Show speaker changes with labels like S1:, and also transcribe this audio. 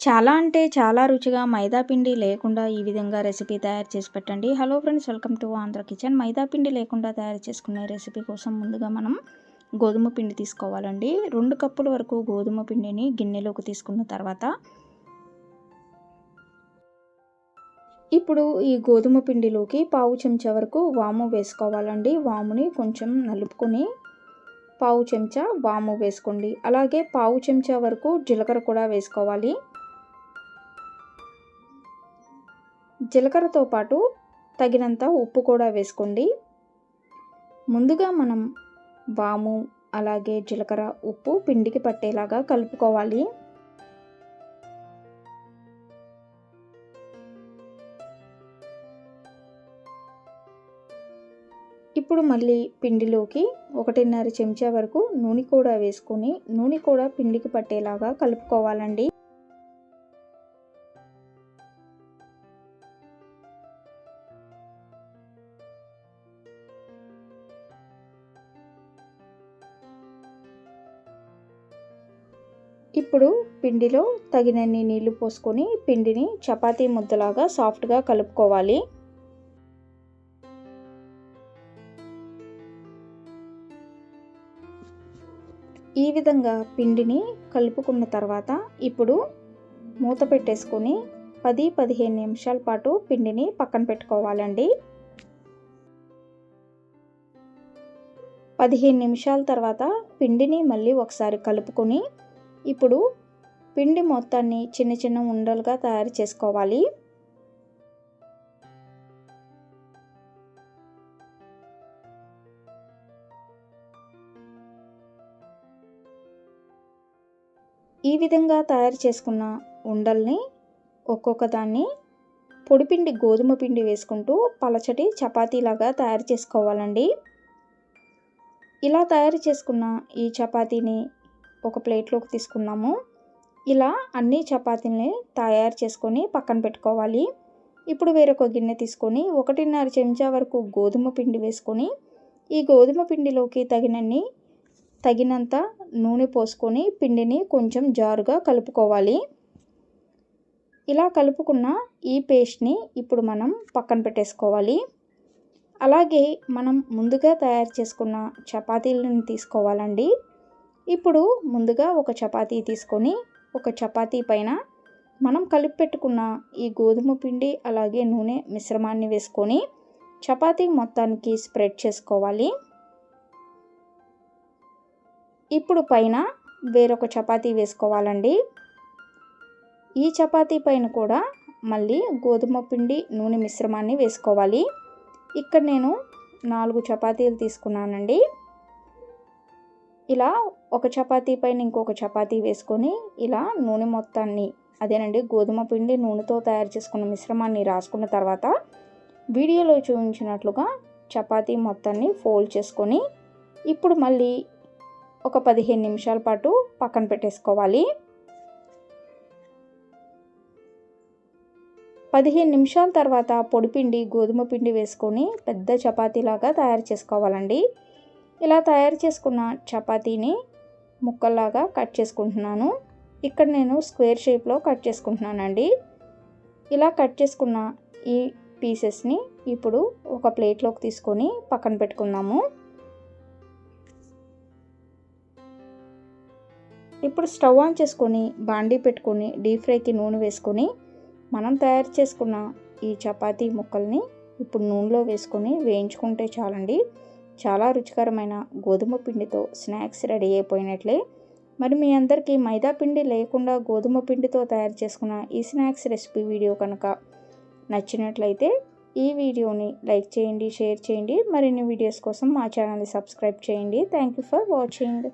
S1: చాలా అంటే చాలా రుచిగా మైదాపిండి లేకుండా ఈ విధంగా రెసిపీ తయారు చేసి పెట్టండి. Hello friends welcome to Andhra kitchen maida పిండి లేకుండా తయారు చేసుకునే రెసిపీ కోసం ముందుగా మనం గోధుమ పిండి తీసుకోవాలండి. రెండు కప్పుల వరకు గోధుమ పిండిని గిన్నెలోకి తీసుకున్న తర్వాత ఇప్పుడు ఈ గోధుమ పిండిలోకి పావు చెంచా వరకు వాము వేసుకోవాలండి. వాముని కొంచెం నలుపుకొని పావు చెంచా వాము వేసుకోండి. అలాగే పావు చెంచా వరకు జీలకర్ర కూడా వేసుకోవాలి. జీలకర్రతో పాటు తగినంత ఉప్పు కూడా వేసుకోండి. ముందుగా మనం వాము అలాగే జీలకర్ర ఉప్పు పిండికి పట్టేలాగా కలుపుకోవాలి. ఇప్పుడు మళ్ళీ పిండిలోకి ఒకటిన్నర చెంచా వరకు నూనె కూడా వేసుకొని నూనె కూడా పిండికి పట్టేలాగా కలుపుకోవాలండి. ఇప్పుడు పిండిలో తగినన్ని నీళ్ళు పోసుకొని పిండిని చపాతీ ముద్దలాగా సాఫ్ట్గా కలుపుకోవాలి. ఈ విధంగా పిండిని కలుపుకున్న తర్వాత ఇప్పుడు మూత పెట్టేసుకొని పది పదిహేను నిమిషాల పాటు పిండిని పక్కన పెట్టుకోవాలండి. పదిహేను నిమిషాల తర్వాత పిండిని మళ్ళీ ఒకసారి కలుపుకొని ఇప్పుడు పిండి మొత్తాన్ని చిన్న చిన్న ఉండలుగా తయారు చేసుకోవాలి. ఈ విధంగా తయారు చేసుకున్న ఉండల్ని ఒక్కొక్క దాన్ని పొడిపిండి గోధుమ పిండి వేసుకుంటూ పలచటి చపాతీలాగా తయారు చేసుకోవాలండి. ఇలా తయారు చేసుకున్న ఈ చపాతీని ఒక ప్లేట్లోకి తీసుకున్నాము. ఇలా అన్ని చపాతీలని తయారు చేసుకొని పక్కన పెట్టుకోవాలి. ఇప్పుడు వేరొక గిన్నె తీసుకొని ఒకటిన్నర చెంచా వరకు గోధుమ పిండి వేసుకొని ఈ గోధుమ పిండిలోకి తగినన్ని తగినంత నూనె పోసుకొని పిండిని కొంచెం జారుగా కలుపుకోవాలి. ఇలా కలుపుకున్న ఈ పేస్ట్ని ఇప్పుడు మనం పక్కన పెట్టేసుకోవాలి. అలాగే మనం ముందుగా తయారు చేసుకున్న చపాతీలను తీసుకోవాలండి. ఇప్పుడు ముందుగా ఒక చపాతీ తీసుకొని ఒక చపాతీ పైన మనం కలిపి పెట్టుకున్న ఈ గోధుమ పిండి అలాగే నూనె మిశ్రమాన్ని వేసుకొని చపాతీ మొత్తానికి స్ప్రెడ్ చేసుకోవాలి. ఇప్పుడు పైన వేరొక చపాతీ వేసుకోవాలండి. ఈ చపాతీ పైన కూడా మళ్ళీ గోధుమ పిండి నూనె మిశ్రమాన్ని వేసుకోవాలి. ఇక్కడ నేను నాలుగు చపాతీలు తీసుకున్నానండి. ఇలా ఒక చపాతీ పైన ఇంకొక చపాతీ వేసుకొని ఇలా నూనె మొత్తాన్ని అదేనండి గోధుమ పిండి నూనెతో తయారు చేసుకున్న మిశ్రమాన్ని రాసుకున్న తర్వాత వీడియోలో చూపించినట్లుగా చపాతీ మొత్తాన్ని ఫోల్డ్ చేసుకొని ఇప్పుడు మళ్ళీ ఒక పదిహేను నిమిషాల పాటు పక్కన పెట్టేసుకోవాలి. పదిహేను నిమిషాల తర్వాత పొడిపిండి గోధుమ పిండి వేసుకొని పెద్ద చపాతీలాగా తయారు చేసుకోవాలండి. ఇలా తయారు చేసుకున్న చపాతీని ముక్కల్లాగా కట్ చేసుకుంటున్నాను. ఇక్కడ నేను స్క్వేర్ షేప్లో కట్ చేసుకుంటున్నానండి. ఇలా కట్ చేసుకున్న ఈ పీసెస్ని ఇప్పుడు ఒక ప్లేట్లోకి తీసుకొని పక్కన పెట్టుకుందాము. ఇప్పుడు స్టవ్ ఆన్ చేసుకొని బాండీ పెట్టుకొని డీప్ ఫ్రైకి నూనె వేసుకొని మనం తయారు చేసుకున్న ఈ చపాతీ ముక్కల్ని ఇప్పుడు నూనెలో వేసుకొని వేయించుకుంటే చాలండి. చాలా రుచికరమైన గోధుమ పిండితో స్నాక్స్ రెడీ అయిపోయినట్లే. మరి మీ అందరికీ మైదా పిండి లేకుండా గోధుమ పిండితో తయారు చేసుకున్న ఈ స్నాక్స్ రెసిపీ వీడియో కనుక నచ్చినట్లయితే ఈ వీడియోని లైక్ చేయండి షేర్ చేయండి. మరిన్ని వీడియోస్ కోసం మా ఛానల్ని సబ్స్క్రైబ్ చేయండి. Thank you for watching.